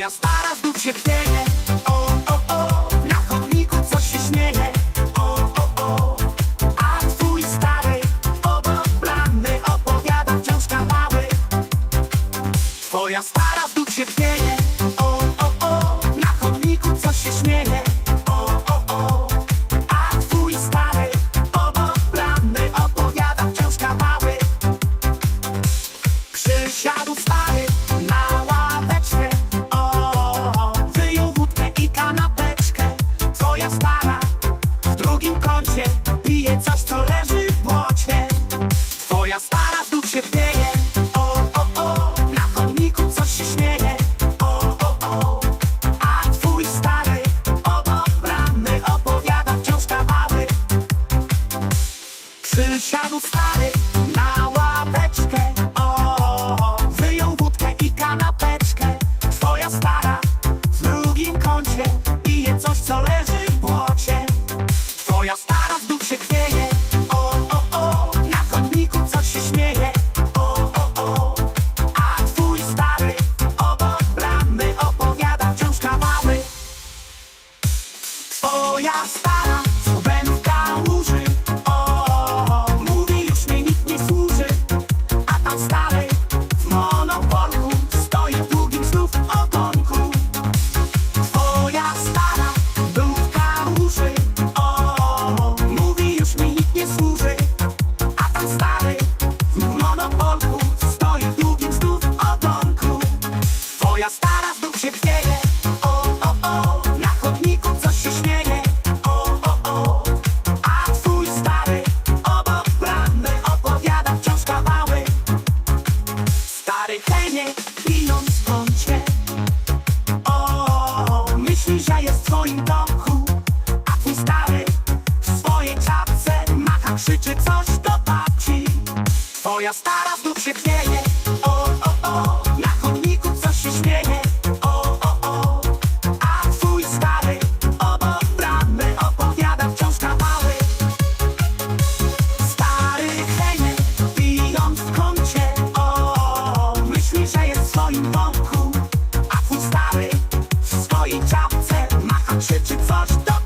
Twoja stara znów się chwieje O, o, o Na chodniku coś się śmieje. O, o, o A twój stary Obok blanny opowiada wciąż kawały. Twoja stara znów się chwieje O, o, o Na chodniku coś się śmieje Twoja stara. W drugim kącie Pije coś, co leży w błocie. Twoja stara znów się chwieje O, o, o Na chodniku coś się śmieje. O, o, o A twój stary obok bramy Opowiada wciąż kawały. Przysiadł stary na Twoja Krzyczy coś do babci. Twoja stara znów się gnieje. O, o, o Na chodniku coś się śmieje. O, o, o A twój stary Obok bramy opowiada wciąż kawały Stary chleje Pijąc w kącie. O, o, o Myśli, że jest w swoim domku A twój stary W swojej czapce Macha krzyczy coś do